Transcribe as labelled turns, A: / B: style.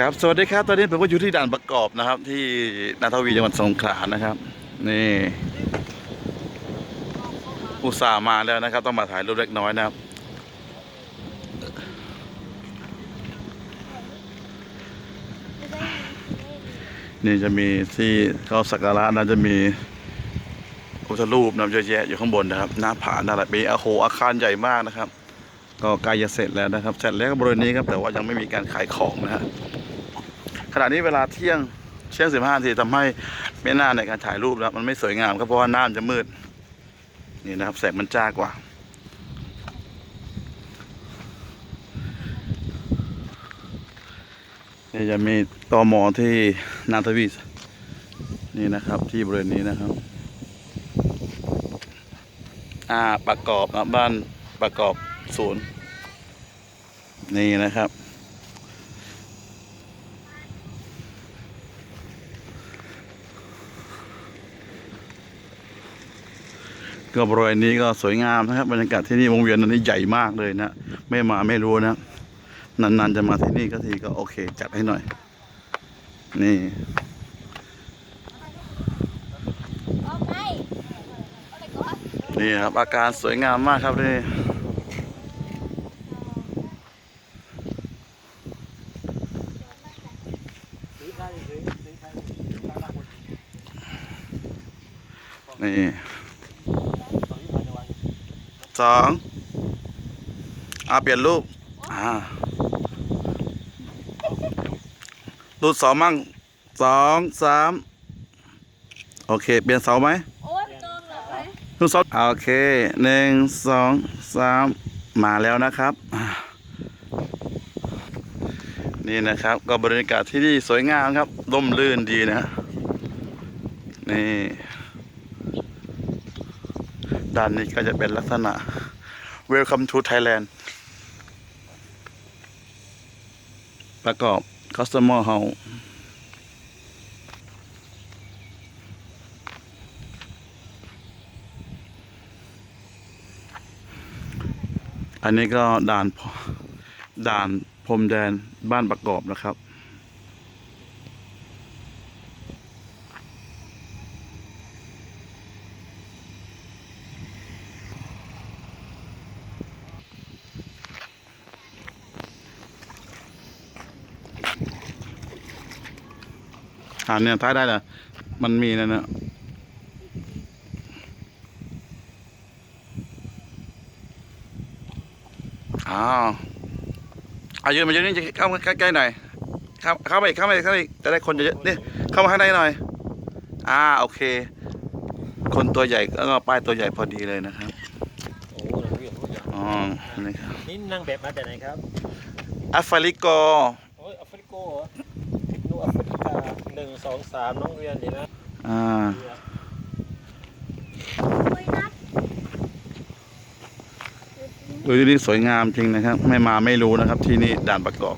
A: ครับ สวัสดีครับ ตอนนี้ผมก็อยู่ที่ด่านประกอบนะครับ ที่นาทวีจังหวัดสงขลานะครับ นี่อุตส่าห์มาแล้วนะครับ ต้องมาถ่ายรูปเล็กน้อยนะครับ นี่จะมีที่เขาสักการะนะจะมีพุทธรูปนะเยอะแยะอยู่ข้างบนนะครับ หน้าผาหน้าอะไรมีอาโหอาคารใหญ่มากนะครับ ก็ใกล้จะเสร็จแล้วนะครับเสร็จแล้วบริเวณนี้ครับแต่ว่ายังไม่มีการขายของนะฮะขณะนี้เวลาเที่ยงเที่ยงสิบห้านาทีทำให้แม่น้ำในการถ่ายรูปแล้วมันไม่สวยงามครับเพราะว่าน้ำจะมืดนี่นะครับแสงมันจ้ากว่านี่จะมีตอมอที่นาทวีนี่นะครับที่บริเวณนี้นะครับอ่าประกอบนะบ้านประกอบ ศูนย์นี่นะครับ ก็บริเวณนี้ก็สวยงามนะครับบรรยากาศที่นี่วงเวียนอันนี้ใหญ่มากเลยนะ ไม่มาไม่รู้นะ นานๆจะมาที่นี่ก็ทีก็โอเค จัดให้หน่อย นี่
B: น
A: นี่ครับอาการสวยงามมากครับนี่ นี่สองอ่าเปลี่ยนรูปอ่ารูปสองมั่งสองสามโอเค เปลี่ยนเสาไหม
B: โอ้ยไม่ต้องหรอกไป
A: ทุกซอโอเคหนึ่งสองสามมาแล้วนะครับอ่า นี่นะครับ ก็บรรยากาศที่นี่สวยงามครับร่มรื่นดีนะ นี่ด้านนี้ก็จะเป็นลักษณะ Welcome to Thailand ประกอบ Customer House อันนี้ก็ด่านพ ด่านพรมแดนบ้านประกอบนะครับอ่านเนี่ยท้ายได้เหรอมันมีนะเนี่ยอ้าว อายืนมายืนนี่จะเข้ามาใกล้ๆหน่อยเข้าเข้ามาอีกเข้ามาอีกเข้ามาอีกจะได้คนเยอะๆนี่เข้ามาข้างในหน่อย อ่าโอเค คนตัวใหญ่แล้วก็ป้ายตัวใหญ่พอดีเลยนะครับ
C: โอ้โหเราเรียนรู้จัก
A: อ๋อนี่ครับ
C: นี่นางแบบมาจากไหนครับ
A: แอฟริโก
C: โอ้ยแอฟริโกเหรอทิปนูแอฟริกาหนึ่งสองสามน้องเรียนดีนะ
A: อ่า
B: โอ้ยนัด
A: ดูที่นี่สวยงามจริงนะครับ ไม่มาไม่รู้นะครับที่นี่ด่านประกอบ